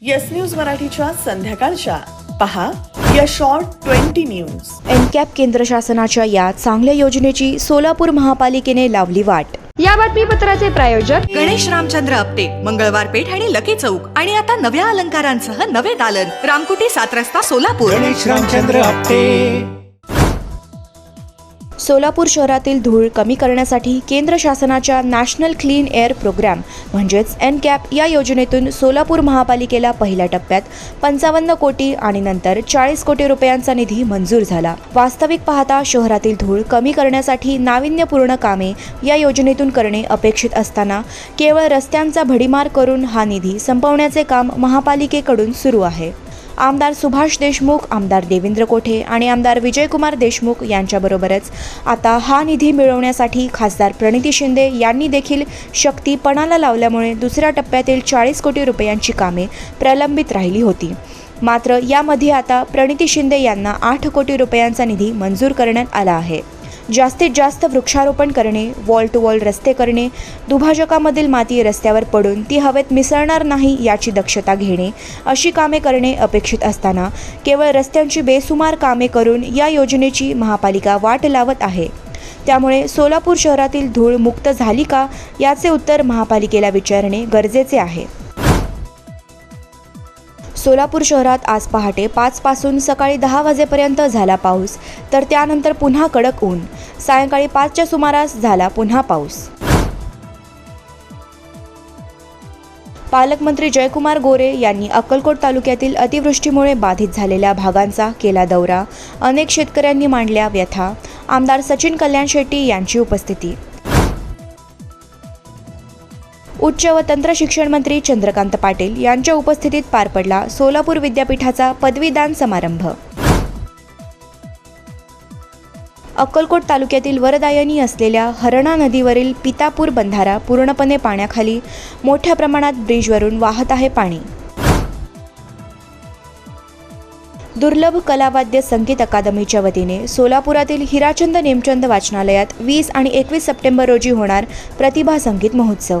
Yes news मराठीच्या संध्याकाळच्या. पहा या शॉर्ट ट्वेंटी न्यूज एनकॅप केंद्र शासनाच्या या चांगल्या योजनेची सोलापूर महापालिकेने लावली वाट. या बातमीपत्राचे प्रायोजक गणेश रामचंद्र आपटे मंगळवार पेठ आणि लकी चौक. आणि आता नव्या अलंकारांसह नवे दालन. रामकुटी सात रस्ता सोलापूर. गणेश रामचंद्र आपटे. सोलापूर शहरातील धूळ कमी करण्यासाठी केंद्र शासनाच्या नॅशनल क्लीन एअर प्रोग्राम म्हणजेच एन कॅप या योजनेतून सोलापूर महापालिकेला पहिल्या टप्प्यात पंचावन्न कोटी आणि नंतर चाळीस कोटी रुपयांचा निधी मंजूर झाला. वास्तविक पाहता शहरातील धूळ कमी करण्यासाठी नाविन्यपूर्ण कामे या योजनेतून करणे अपेक्षित असताना केवळ रस्त्यांचा भडीमार करून हा निधी संपवण्याचे काम महापालिकेकडून सुरू आहे. आमदार सुभाष देशमुख आमदार देवेंद्र कोठे आणि आमदार विजयकुमार देशमुख यांच्याबरोबरच. आता हा निधी मिळवण्यासाठी खासदार प्रणिती शिंदे यांनी देखील शक्ती पणाला लावल्यामुळे दुसऱ्या टप्प्यातील चाळीस कोटी रुपयांची कामे प्रलंबित राहिली होती. मात्र यामध्ये आता प्रणिती शिंदे यांना आठ कोटी रुपयांचा निधी मंजूर करण्यात आला आहे. जास्तीत जास्त वृक्षारोपण करणे वॉल टू वॉल रस्ते करणे दुभाजकामधील माती रस्त्यावर पडून ती हवेत मिसळणार नाही याची दक्षता घेणे अशी कामे करणे अपेक्षित असताना केवळ रस्त्यांची बेसुमार कामे करून या योजनेची महापालिका वाट लावत आहे. त्यामुळे सोलापूर शहरातील धूळ मुक्त झाली का याचे उत्तर महापालिकेला विचारणे गरजेचे आहे. सोलापूर शहरात आज पहाटे पाचपासून सकाळी दहा वाजेपर्यंत झाला पाऊस तर त्यानंतर पुन्हा कडक ऊन. सायंकाळी पाचच्या सुमारास झाला पुन्हा पाऊस. पालकमंत्री जयकुमार गोरे यांनी अक्कलकोट तालुक्यातील अतिवृष्टीमुळे बाधित झालेल्या भागांचा केला दौरा. अनेक शेतकऱ्यांनी मांडल्या व्यथा. आमदार सचिन कल्याण शेट्टी यांची उपस्थिती. उच्च व तंत्र शिक्षण मंत्री चंद्रकांत पाटील यांच्या उपस्थितीत पार पडला सोलापूर विद्यापीठाचा पदवीदान समारंभ. अक्कलकोट तालुक्यातील वरदायनी असलेल्या हरणा नदीवरील पितापूर बंधारा पूर्णपणे पाण्याखाली मोठ्या प्रमाणात ब्रिजवरून वाहत आहे पाणी. दुर्लभ कलावाद्य संगीत अकादमीच्या वतीने सोलापुरातील हिराचंद नेमचंद वाचनालयात वीस आणि एकवीस सप्टेंबर रोजी होणार प्रतिभा संगीत महोत्सव.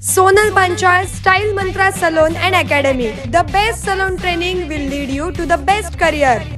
Sonal Banchal Style Mantra Salon and Academy. The best salon training will lead you to the best career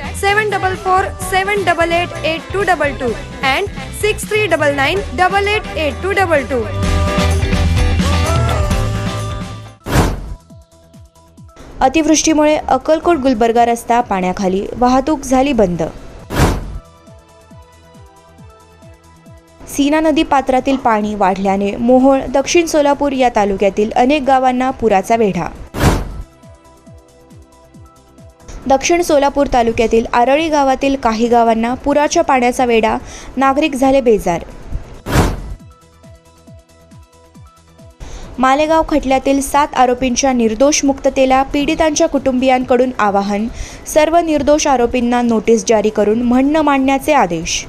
seven double four seven double eight eight two double two and six three double nine double eight eight two double two अतिवृष्टीमुळे अक्कलकोट गुलबर्गा रस्ता पाण्याखाली वाहतूक झाली बंद. सीना नदी पात्रातील पाणी वाढल्याने मोहोळ दक्षिण सोलापूर या तालुक्यातील अनेक गावांना पुराचा वेढा. दक्षिण सोलापूर तालुक्यातील आरळी गावातील काही गावांना पुराच्या पाण्याचा वेढा नागरिक झाले बेजार. मालेगाव खटल्यातील सात आरोपींच्या निर्दोष मुक्ततेला पीडितांच्या कुटुंबियांकडून आवाहन सर्व निर्दोष आरोपींना नोटीस जारी करून म्हणणं मांडण्याचे आदेश.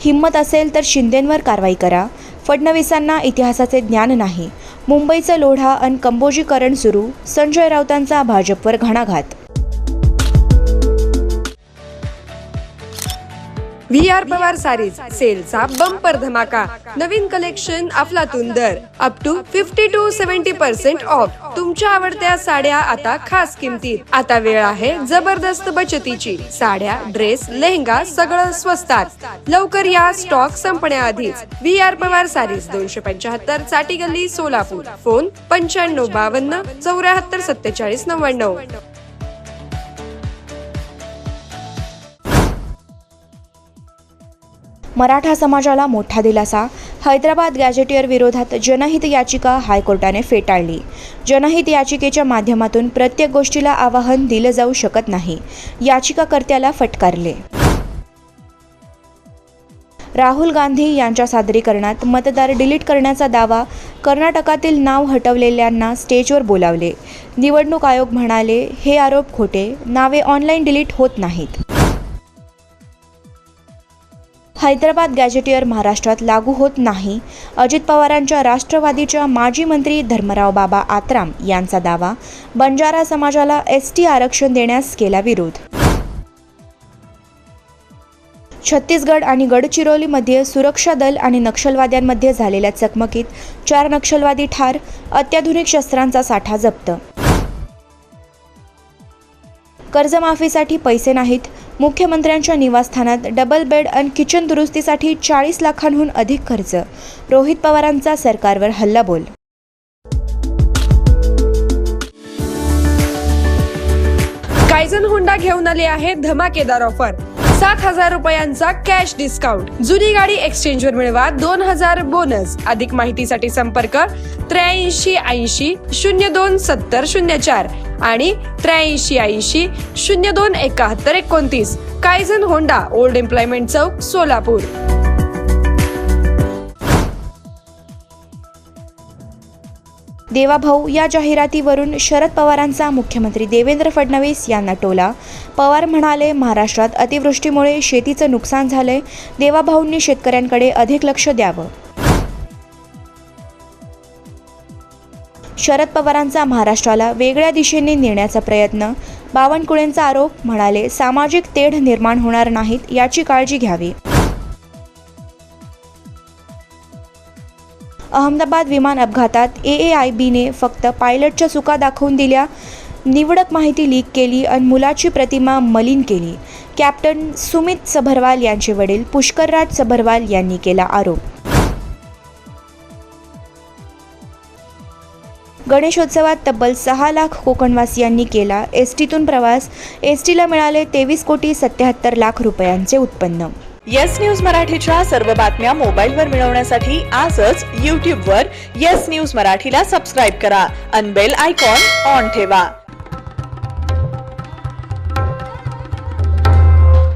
हिंमत असेल तर शिंदेंवर कारवाई करा फडणवीसांना इतिहासाचे ज्ञान नाही. मुंबईचं लोढा अन कंबोजीकरण सुरू. संजय राऊतांचा भाजपवर घणाघात. व्ही आर पवार सारीज सेलचा बंपर धमाका. नवीन कलेक्शन अफलातून दर. Up to fifty to seventy percent off तुमच्या आवडत्या साड्या आता खास किमतीत. आता वेळ आहे जबरदस्त बचतीची. साड्या ड्रेस लेहंगा सगळं स्वस्तात. लवकर या स्टॉक संपण्याआधीच. व्ही आर पवार सारीज दोनशे पंच्याहत्तर चाटी गल्ली सोलापूर. फोन पंच्याण्णव बावन्न चौऱ्याहत्तर सत्तेचाळीस नव्याण्णव. मराठा समाजाला मोठा दिलासा. हैदराबाद गॅझेटियर विरोधात जनहित याचिका हायकोर्टाने फेटाळली. जनहित याचिकेच्या माध्यमातून प्रत्येक गोष्टीला आवाहन दिलं जाऊ शकत नाही. याचिकाकर्त्याला फटकारले. राहुल गांधी यांच्या सादरीकरणात मतदार डिलीट करण्याचा दावा कर्नाटकातील नाव हटवलेल्यांना स्टेजवर बोलावले. निवडणूक आयोग म्हणाले हे आरोप खोटे. नावे ऑनलाईन डिलीट होत नाहीत. हैदराबाद गॅझेटियर महाराष्ट्रात लागू होत नाही. अजित पवारांच्या राष्ट्रवादीच्या माजी मंत्री धर्मराव बाबा आत्राम यांचा दावा. बंजारा समाजाला एस टी आरक्षण देण्यास केला विरोध. छत्तीसगड आणि गडचिरोलीमध्ये सुरक्षा दल आणि नक्षलवाद्यांमध्ये झालेल्या चकमकीत चार नक्षलवादी ठार अत्याधुनिक शस्त्रांचा साठा जप्त. कर्जमाफीसाठी पैसे नाहीत मुख्यमंत्र्यांच्या निवासस्थानात डबल बेड आणि किचन दुरुस्तीसाठी चाळीस लाखांहून अधिक खर्च. रोहित पवारांचा सरकारवर हल्लाबोल कायझन होंडा घेऊन आले आहे धमाकेदार ऑफर सात हजार रुपयांचा कॅश डिस्काउंट जुनी गाडी एक्सचेंज वर मिळवा दोन हजार बोनस अधिक माहितीसाठी संपर्क त्र्याऐंशी ऐंशी शून्य दोन सत्तर शून्य चार. आणि त्र्याऐंशी ऐंशी शून्य दोन एकाहत्तर एकोणतीस. कायझन होंडा ओल्ड एम्प्लॉयमेंट चौक सोलापूर. देवाभाऊ या जाहिरातीवरून शरद पवारांचा मुख्यमंत्री देवेंद्र फडणवीस यांना टोला. पवार म्हणाले महाराष्ट्रात अतिवृष्टीमुळे शेतीचं नुकसान झालंय. देवाभाऊंनी शेतकऱ्यांकडे अधिक लक्ष द्यावं. शरद पवारांचा महाराष्ट्राला वेगळ्या दिशेने नेण्याचा प्रयत्न बावनकुळेंचा आरोप म्हणाले सामाजिक तेढ निर्माण होणार नाहीत याची काळजी घ्यावी. अहमदाबाद विमान अपघातात ए ए आय बीने फक्त पायलटच्या चुका दाखवून दिल्या निवडक माहिती लीक केली आणि मुलाची प्रतिमा मलिन केली. कॅप्टन सुमित सभरवाल यांचे वडील पुष्करराज सभरवाल यांनी केला आरोप. गणेशोत्सवात तब्बल सहा लाख कोकणवासियांनी केला. एस टीतून प्रवास. एस टीला मिळाले तेवीस कोटी सत्याहत्तर लाख रुपयांचे उत्पन्न. येस न्यूज मराठीच्या सर्व बातम्या मोबाईलवर मिळवण्यासाठी आजच यूट्यूबवर येस न्यूज मराठीला सबस्क्राईब करा. अनबेल आयकॉन ऑन ठेवा.